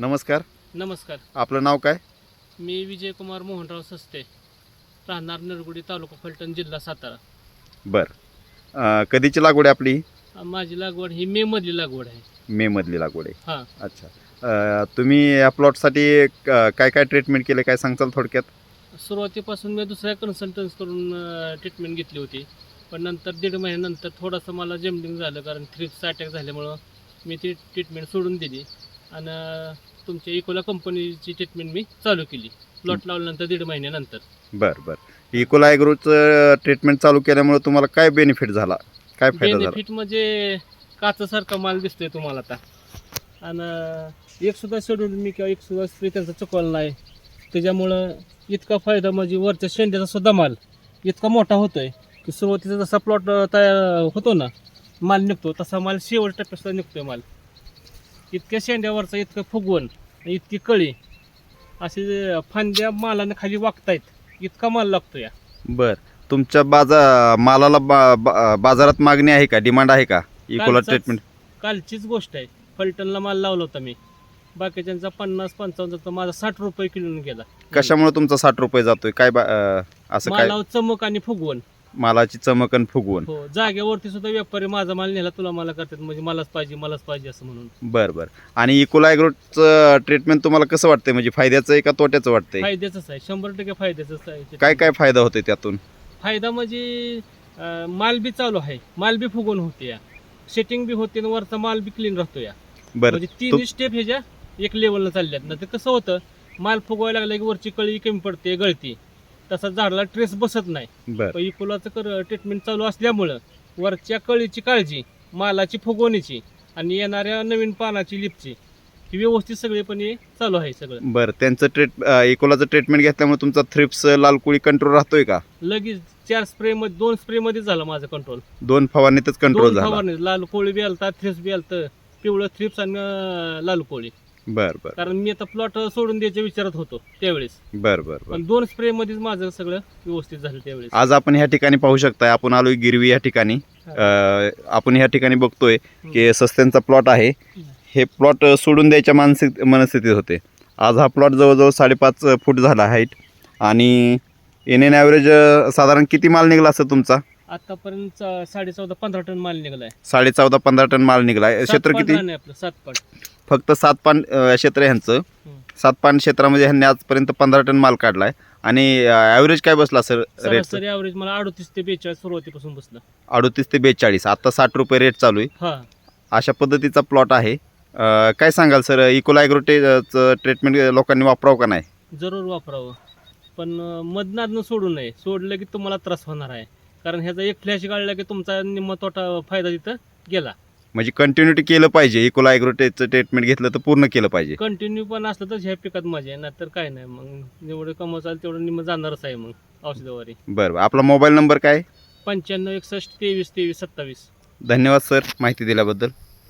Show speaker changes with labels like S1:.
S1: नमस्कार.
S2: नमस्कार.
S1: आपलं नाव काय?
S2: मी विजयकुमार मोहनराव सस्ते राहणार निरगुडी तालुका फलटण जिल्हा सातारा.
S1: बरं. अं, कधीची लागवड आहे आपली?
S2: माझी लागवड ही मे मधली लागवड आहे.
S1: मे मधली लागवड आहे.
S2: हां.
S1: अच्छा. अं, तुम्ही या प्लॉटसाठी क- काय काय ट्रीटमेंट केले काय सांगताल थोडक्यात?
S2: सुरुवातीपासून मी दुसऱ्या कन्सल्टन्सकडून ट्रीटमेंट घेतली होती. पण नंतर दीड महिन्यानंतर थोडंसं मला जम्बिंग झालं कारण थ्रिप्स अटॅक झाल्यामुळं मी ती ट्रीटमेंट सोडून दिली. आणि तुमच्या इकोला कंपनीची ट्रीटमेंट मी चालू केली. प्लॉट लावल्यानंतर दीड महिन्यानंतर.
S1: बरं बरं. इकोला ॲग्रोचं ट्रीटमेंट चालू केल्यामुळे तुम्हाला काय बेनिफिट झाला? काय फायदा झाला?
S2: बेनिफिट म्हणजे काचासारखा माल दिसतोय तुम्हाला आता. आणि एक सुद्धा शेड्यूल मी किंवा एक सुद्धा स्प्रे त्यांचा चुकवला नाही. त्याच्यामुळं इतका फायदा म्हणजे वरच्या शेंड्याचा सुद्धा माल इतका मोठा होतोय की सुरुवातीचा जसा प्लॉट तयार होतो ना माल निघतो तसा माल शेवट टप्प्यात निघतोय माल. इतक्या शेंड्यावरचा इतकं फुगवण इतकी कळी असे फांद्या मालाने खाली वागतायत इतका माल लागतो या
S1: बरं. तुमच्या बाजार मालाला बा, बा, बाजारात मागणी आहे का? डिमांड आहे का? इकोला ट्रीटमेंट
S2: कालचीच गोष्ट आहे. फलटणला माल लावला होता मी. बाकीच्यांचा पन्नास पंचावन्न तर माझा साठ रुपये किलोने गेला
S1: कशामुळे तुमचा साठ रुपये जातोय? काय बा- अं, असं काय?
S2: मालावर चमक आणि फुगवण.
S1: मालाची चमक आणि फुगवून
S2: हो जागेवरती सुद्धा व्यापारी माझा माल नेला तुला मला करतात म्हणजे मलाच पाहिजे मलाच पाहिजे असं म्हणून.
S1: बरं बरं. आणि इकोला ॲग्रोचं ट्रीटमेंट तुम्हाला कसं वाटतंय? म्हणजे फायद्याचं आहे का तोट्याचं वाटतंय?
S2: फायद्याच आहे शंभर टक्के फायद्याच आहे.
S1: काय काय फायदा होतोय त्यातून?
S2: फायदा म्हणजे अं, माल बी चालू आहे माल बी फुगवून होते या. सेटिंग बी होते आणि वरचा माल बी क्लीन राहतो या.
S1: बरं.
S2: म्हणजे तिन्ही स्टेप ह्याच्या एक लेवलला चालल्यात. ना ते कसं होतं माल फुगवायला लागला की वरची कळी कमी पडते गळती. तसा झाडाला ट्रेस बसत नाही.
S1: बरं.
S2: पण इकोलाचं कर ट्रीटमेंट चालू असल्यामुळं वरच्या कळीची काळजी मालाची फुगवणीची आणि येणाऱ्या नवीन पानाची लिपची ही व्यवस्थित सगळेपणे चालू आहे सगळं.
S1: बरं त्यांचं ट्रीट इकोलाचं ट्रीटमेंट घेतल्यामुळे तुमचा थ्रिप्स लालकुळी कंट्रोल राहतोय का?
S2: लगेच चार स्प्रे मध्ये दोन स्प्रे मध्ये झालं माझं कंट्रोल
S1: दोन फवारणीतच कंट्रोल
S2: दोन
S1: झाला.
S2: फवारणी लाल कोळी बी आलता थ्रिप्स बी आलतं पिवळं थ्रिप्स आणि अं, लाल कोळी.
S1: बरं बरं.
S2: कारण मी आता प्लॉट सोडून द्यायच्या विचारात होतो त्यावेळेस.
S1: बरं बरं बरं.
S2: पण दोन स्प्रे मध्येच माझं सगळं व्यवस्थित झालं त्यावेळेस.
S1: आज आपण ह्या ठिकाणी पाहू शकताय आपण आलोय गिरवी या ठिकाणी. अं, आपण ह्या ठिकाणी बघतोय की सस्त्यांचा प्लॉट आहे. हे प्लॉट सोडून द्यायच्या मानसिक मनस्थितीत होते. आज हा प्लॉट जवळजवळ साडेपाच फूट झाला हाईट आणि इन एन ॲव्हरेज साधारण किती माल निघाला असं तुमचा?
S2: आतापर्यंत साडे चौदा पंधरा टन माल निघालाय.
S1: साडे चौदा पंधरा टन माल निघाला
S2: सात
S1: क्षेत्र
S2: पान
S1: किती?
S2: रान आहे आपलं सात पान.
S1: फक्त सात पान अं, क्षेत्र आहे ह्यांचं. सात पान क्षेत्रामध्ये ह्यांनी आजपर्यंत पंधरा टन माल काढलाय. आणि ॲव्हरेज काय बसला सर? रेट
S2: सरासरी ॲव्हरेज मला अडतीस ते बेचाळीस सुरुवातीपासून बसलं.
S1: अडतीस ते बेचाळीस. आता साठ रुपये रेट चालू आहे.
S2: हा.
S1: अशा पद्धतीचा प्लॉट आहे. अं, काय सांगाल सर? इकोला ॲग्रोटेचं ट्रीटमेंट लोकांनी वापरावं का नाही?
S2: जरूर वापरावं. पण अं, मधनातनं सोडू नये. सोडलं की तुम्हाला त्रास होणार आहे. कारण ह्याचा एक फ्लॅश काढला की तुमचा निम्मा तोटा फायदा तिथं गेला.
S1: म्हणजे कंटिन्युटी केलं पाहिजे इकोला ॲग्रोटेचं ट्रीटमेंट घेतलं तर पूर्ण केलं पाहिजे.
S2: कंटिन्यू पण असलं तर ह्या पिकात मजा आहे नाहीतर काय नाही. मग जेवढं कमवचाल तेवढं निम्म जाणारच आहे मग औषधावारी.
S1: बरं बरं. आपला मोबाईल नंबर काय?
S2: पंच्याण्णव एकसष्ट तेवीस तेवीस सत्तावीस.
S1: धन्यवाद सर माहिती दिल्याबद्दल.